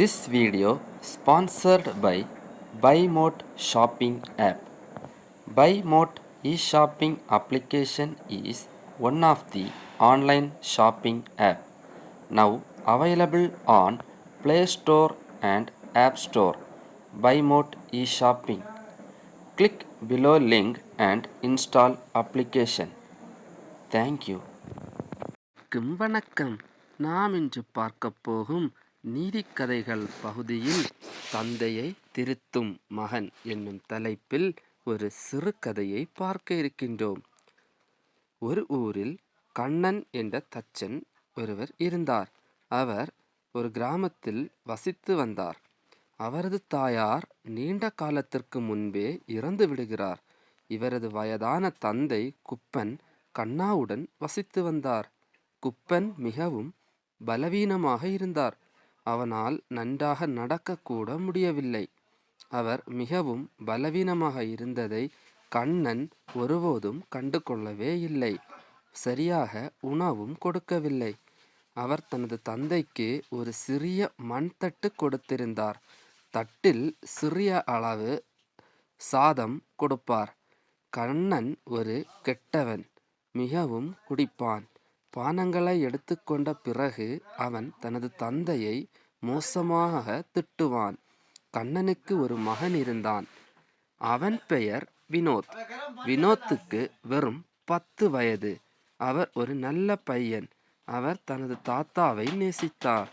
This video sponsored by Buymote shopping app Buymote e shopping application is one of the online shopping app now available on Play Store and App Store Buymote e shopping click below link and install application thank you வணக்கம் வணக்கம் நாம் இன்று பார்க்க போகும் நீதிக்கதைகள் பகுதியில் தந்தையை திருத்தும் மகன் என்னும் தலைப்பில் ஒரு சிறுகதையை பார்க்க இருக்கின்றோம். ஒரு ஊரில் கண்ணன் என்ற தச்சன் ஒருவர் இருந்தார். அவர் ஒரு கிராமத்தில் வசித்து வந்தார். அவரது தாயார் நீண்ட காலத்திற்கு முன்பே இறந்து விடுகிறார். இவரது வயதான தந்தை குப்பன் கண்ணாவுடன் வசித்து வந்தார். குப்பன் மிகவும் பலவீனமாக இருந்தார். அவனால் நன்றாக நடக்கக்கூட முடியவில்லை. அவர் மிகவும் பலவீனமாக இருந்ததை கண்ணன் ஒருபோதும் கண்டு கொள்ளவே இல்லை. சரியாக உணவும் கொடுக்கவில்லை. அவர் தனது தந்தைக்கு ஒரு சிறிய மண்தட்டு கொடுத்திருந்தார். தட்டில் சிறிய அளவு சாதம் கொடுப்பார். கண்ணன் ஒரு கெட்டவன் மிகவும் குடிப்பான். பானங்களை எடுத்துக்கொண்ட பிறகு அவன் தனது தந்தையை மோசமாக திட்டுவான். கண்ணனுக்கு ஒரு மகன் இருந்தான். அவன் பெயர் வினோத். வினோத்துக்கு வெறும் பத்து வயது. அவர் ஒரு நல்ல பையன். அவர் தனது தாத்தாவை நேசித்தார்.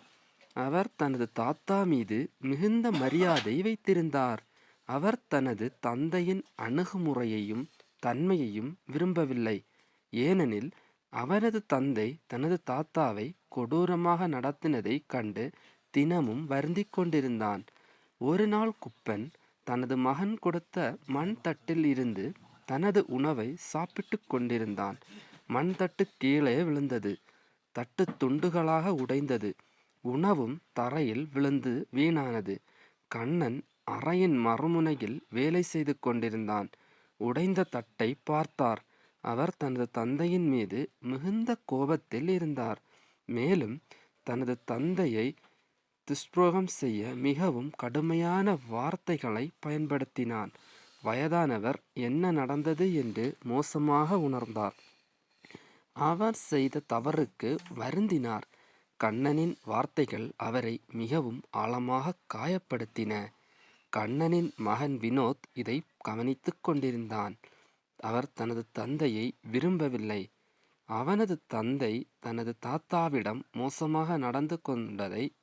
அவர் தனது தாத்தா மீது மிகுந்த மரியாதை வைத்திருந்தார். அவர் தனது தந்தையின் அணுகுமுறையையும் தன்மையையும் விரும்பவில்லை. ஏனெனில் அவரது தந்தை தனது தாத்தாவை கொடூரமாக நடத்தினதைக் கண்டு தினமும் வருந்திக் கொண்டிருந்தான். ஒரு நாள் குப்பன் தனது மகன் கொடுத்த மண் தட்டில் இருந்து தனது உணவை சாப்பிட்டு கொண்டிருந்தான். மண் தட்டு கீழே விழுந்தது. தட்டு துண்டுகளாக உடைந்தது. உணவும் தரையில் விழுந்து வீணானது. கண்ணன் அறையின் மறுமுனையில் வேலை செய்து கொண்டிருந்தான். உடைந்த தட்டை பார்த்தார். அவர் தனது தந்தையின் மீது மிகுந்த கோபத்தில் இருந்தார். மேலும் தனது தந்தையை துஷ்பிரோகம் செய்ய மிகவும் கடுமையான வார்த்தைகளை பயன்படுத்தினான். வயதானவர் என்ன நடந்தது என்று மோசமாக உணர்ந்தார். அவர் செய்த தவறுக்கு வருந்தினார். கண்ணனின் வார்த்தைகள் அவரை மிகவும் ஆழமாக காயப்படுத்தின. கண்ணனின் மகன் வினோத் இதை கவனித்துக் கொண்டிருந்தான். அவர் தனது தந்தையை விரும்பவில்லை. அவனது தந்தை தனது தாத்தாவிடம் மோசமாக நடந்து கொண்டதை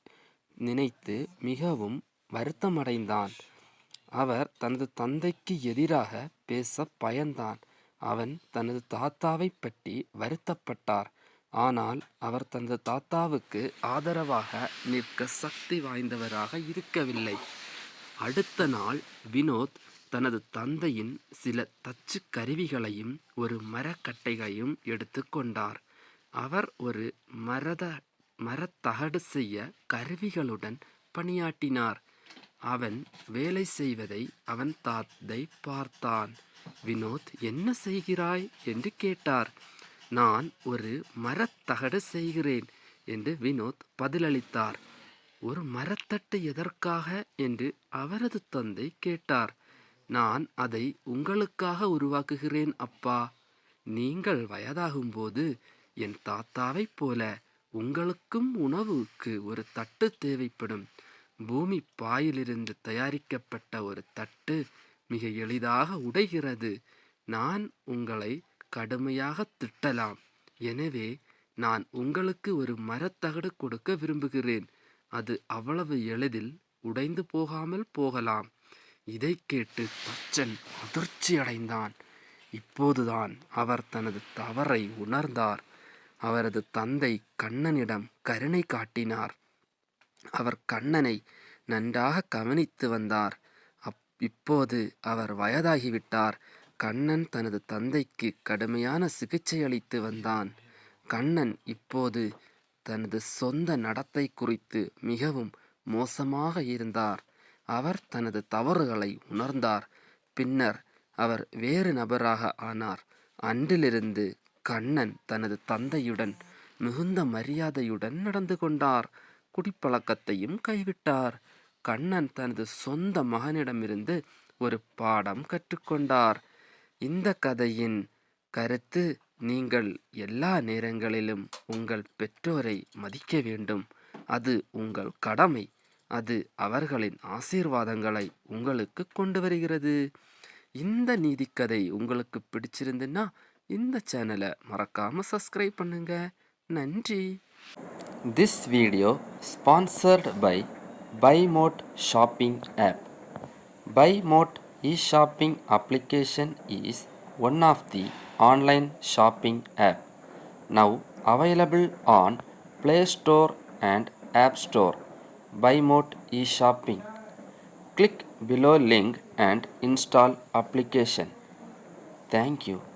நினைத்து மிகவும் வருத்தமடைந்தான். அவர் தனது தந்தைக்கு எதிராக பேச பயந்தான். அவன் தனது தாத்தாவை பற்றி வருத்தப்பட்டார். ஆனால் அவர் தனது தாத்தாவுக்கு ஆதரவாக நிற்க சக்தி வாய்ந்தவராக இருக்கவில்லை. அடுத்த நாள் வினோத் தனது தந்தையின் சில தச்சு கருவிகளையும் ஒரு மரக்கட்டைகளையும் எடுத்து கொண்டார். அவர் ஒரு மரத மரத்தகடு செய்ய கருவிகளுடன் பணியாற்றினார். அவன் வேலை செய்வதை அவன் தாத்தை பார்த்தான். வினோத் என்ன செய்கிறாய்? என்று கேட்டார். நான் ஒரு மரத்தகடு செய்கிறேன் என்று வினோத் பதிலளித்தார். ஒரு மரத்தட்டு எதற்காக? என்று அவரது தந்தை கேட்டார். நான் அதை உங்களுக்காக உருவாக்குகிறேன் அப்பா. நீங்கள் வயதாகும்போது என் தாத்தாவைப் போல உங்களுக்கும் உணவுக்கு ஒரு தட்டு தேவைப்படும். பூமி பாயிலிருந்து தயாரிக்கப்பட்ட ஒரு தட்டு மிக எளிதாக உடைகிறது. நான் உங்களை கடுமையாக திட்டலாம். எனவே நான் உங்களுக்கு ஒரு மரத்தகடு கொடுக்க விரும்புகிறேன். அது அவ்வளவு எளிதில் உடைந்து போகாமல் போகலாம். இதை கேட்டு தச்சன் அதிர்ச்சி அடைந்தான் இப்போதுதான் அவர் தனது தவறை உணர்ந்தார். அவரது தந்தை கண்ணனிடம் கருணை காட்டினார். அவர் கண்ணனை நன்றாக கவனித்து வந்தார். அப் இப்போது அவர் வயதாகிவிட்டார். கண்ணன் தனது தந்தைக்கு கடுமையான சிகிச்சை அளித்து வந்தான். கண்ணன் இப்போது தனது சொந்த நடத்தை குறித்து மிகவும் மோசமாக இருந்தார். அவர் தனது தவறுகளை உணர்ந்தார். பின்னர் அவர் வேறு நபராக ஆனார். அன்றிலிருந்து கண்ணன் தனது தந்தையுடன் மிகுந்த மரியாதையுடன் நடந்து கொண்டார். குடிப்பழக்கத்தையும் கைவிட்டார். கண்ணன் தனது சொந்த மகனிடமிருந்து ஒரு பாடம் கற்றுக்கொண்டார். இந்த கதையின் கருத்து நீங்கள் எல்லா நேரங்களிலும் உங்கள் பெற்றோரை மதிக்க வேண்டும். அது உங்கள் கடமை. அது அவர்களின் ஆசீர்வாதங்களை உங்களுக்கு கொண்டு வருகிறது இந்த நீதிக்கதை உங்களுக்கு பிடிச்சிருந்துன்னா இந்த சேனலை மறக்காம சப்ஸ்கிரைப் பண்ணுங்க. நன்றி. This video sponsored by Buymote shopping app Buymote shopping application is one of the online shopping app now available on Play Store and App Store Store. Buymote e-shopping. Click below link and install application. Thank you.